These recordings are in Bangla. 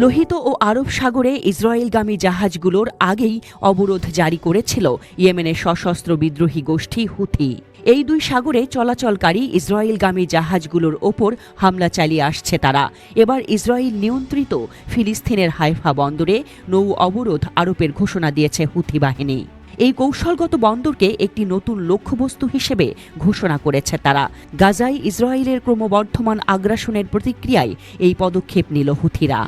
লোহিত ও আরব সাগরে ইসরায়েলগামী জাহাজগুলোর আগেই অবরোধ জারি করেছিল ইয়েমেনের সশস্ত্র বিদ্রোহী গোষ্ঠী হুথি। এই দুই সাগরে চলাচলকারী ইসরায়েলগামী জাহাজগুলোর ওপর হামলা চালিয়ে আসছে তারা। এবার ইসরায়েল নিয়ন্ত্রিত ফিলিস্তিনের হাইফা বন্দরে নৌ অবরোধ আরোপের ঘোষণা দিয়েছে হুথি বাহিনী। এই কৌশলগত বন্দরকে একটি নতুন লক্ষ্যবস্তু হিসেবে ঘোষণা করেছে তারা। গাজায় ইসরায়েলের ক্রমবর্ধমান আগ্রাসনের প্রতিক্রিয়ায় এই পদক্ষেপ নিল হুথিরা।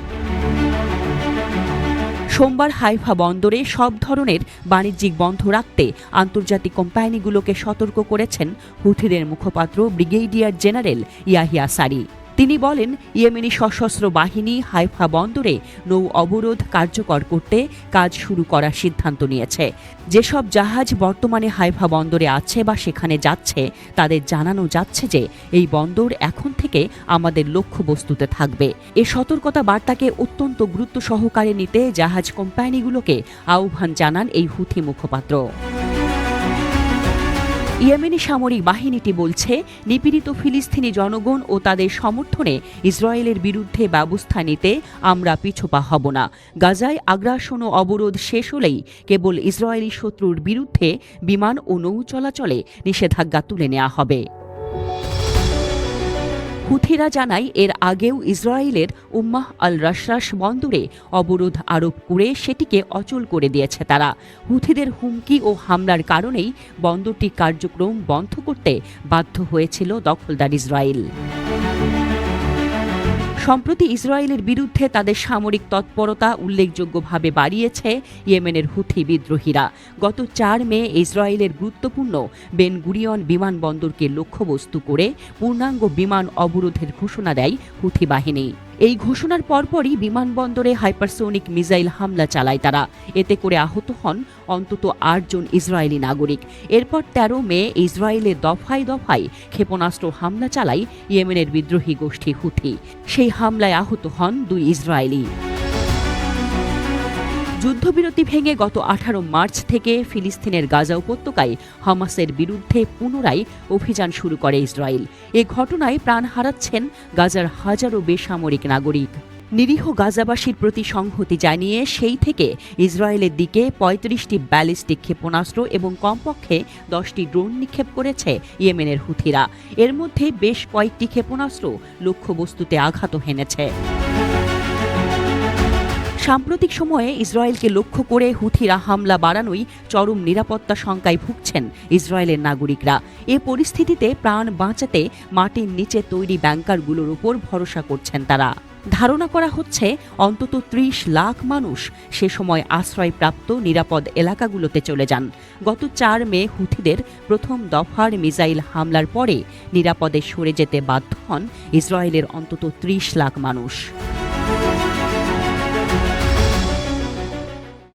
সোমবার হাইফা বন্দরে সব ধরনের বাণিজ্যিক বন্ধ রাখতে আন্তর্জাতিক কোম্পানিগুলোকে সতর্ক করেছেন হুথিদের মুখপাত্র ব্রিগেডিয়ার জেনারেল ইয়াহিয়া সারি। তিনি বলেন, ইয়েমেনি সশস্ত্র বাহিনী হাইফা বন্দরে নৌ অবরোধ কার্যকর করতে কাজ শুরু করার সিদ্ধান্ত নিয়েছে। যেসব জাহাজ বর্তমানে হাইফা বন্দরে আছে বা সেখানে যাচ্ছে, তাদের জানানো যাচ্ছে যে এই বন্দর এখন থেকে আমাদের লক্ষ্যবস্তুতে থাকবে। এ সতর্কতা বার্তাকে অত্যন্ত গুরুত্ব সহকারে নিতে জাহাজ কোম্পানিগুলোকে আহ্বান জানান এই হুথি মুখপাত্র। ইয়েমেনি সামরিক বাহিনীটি বলছে, নিপীড়িত ফিলিস্তিনি জনগণ ও তাদের সমর্থনে ইসরায়েলের বিরুদ্ধে ব্যবস্থা নিতে আমরা পিছপা হব না। গাজায় আগ্রাসন ও অবরোধ শেষ হলেই কেবল ইসরায়েলি শত্রুর বিরুদ্ধে বিমান ও নৌ চলাচলে নিষেধাজ্ঞা তুলে নেওয়া হবে। হুথিরা জানায়, এর আগেও ইসরায়েলের উম্মাহ আল রাশরাস বন্দরে অবরোধ আরোপ করে সেটিকে অচল করে দিয়েছে তারা। হুথিদের হুমকি ও হামলার কারণেই বন্দরটি কার্যক্রম বন্ধ করতে বাধ্য হয়েছিল দখলদার ইসরায়েল। সম্প্রতি ইসরায়েলের বিরুদ্ধে তাদের সামরিক তৎপরতা উল্লেখযোগ্যভাবে বাড়িয়েছে ইয়েমেনের হুথি বিদ্রোহীরা। গত চার মে ইসরায়েলের গুরুত্বপূর্ণ বেনগুরিয়ন বিমানবন্দরকে লক্ষ্যবস্তু করে পূর্ণাঙ্গ বিমান অবরোধের ঘোষণা দেয় হুথি বাহিনী। এই ঘোষণার পরপরই বিমানবন্দরে হাইপারসোনিক মিসাইল হামলা চালায় তারা। এতে করে আহত হন অন্তত আটজন ইসরায়েলি নাগরিক। এরপর তেরো মে ইসরায়েলে দফায় দফায় ক্ষেপণাস্ত্র হামলা চালায় ইয়েমেনের বিদ্রোহী গোষ্ঠী হুথি। সেই হামলায় আহত হন দুই ইসরায়েলি। যুদ্ধবিরতি ভেঙে গত আঠারো মার্চ থেকে ফিলিস্তিনের গাজা উপত্যকায় হামাসের বিরুদ্ধে পুনরায় অভিযান শুরু করে ইসরায়েল। এ ঘটনায় প্রাণ হারাচ্ছেন গাজার হাজারো বেসামরিক নাগরিক। নিরীহ গাজাবাসীর প্রতি সংহতি জানিয়ে সেই থেকে ইসরায়েলের দিকে পঁয়ত্রিশটি ব্যালিস্টিক ক্ষেপণাস্ত্র এবং কমপক্ষে দশটি ড্রোন নিক্ষেপ করেছে ইয়েমেনের হুথিরা। এর মধ্যে বেশ কয়েকটি ক্ষেপণাস্ত্র লক্ষ্যবস্তুতে আঘাত হেনেছে। সাম্প্রতিক সময়ে ইসরায়েলকে লক্ষ্য করে হুথিরা হামলা বাড়ানোই চরম নিরাপত্তা শঙ্কায় ভুগছেন ইসরায়েলের নাগরিকরা। এ পরিস্থিতিতে প্রাণ বাঁচাতে মাটির নিচে তৈরি ব্যাংকারগুলোর উপর ভরসা করছেন তারা। ধারণা করা হচ্ছে, অন্তত ত্রিশ লাখ মানুষ সে সময় আশ্রয়প্রাপ্ত নিরাপদ এলাকাগুলোতে চলে যান। গত চার মে হুথিদের প্রথম দফার মিসাইল হামলার পরে নিরাপদে সরে যেতে বাধ্য হন ইসরায়েলের অন্তত ত্রিশ লাখ মানুষ।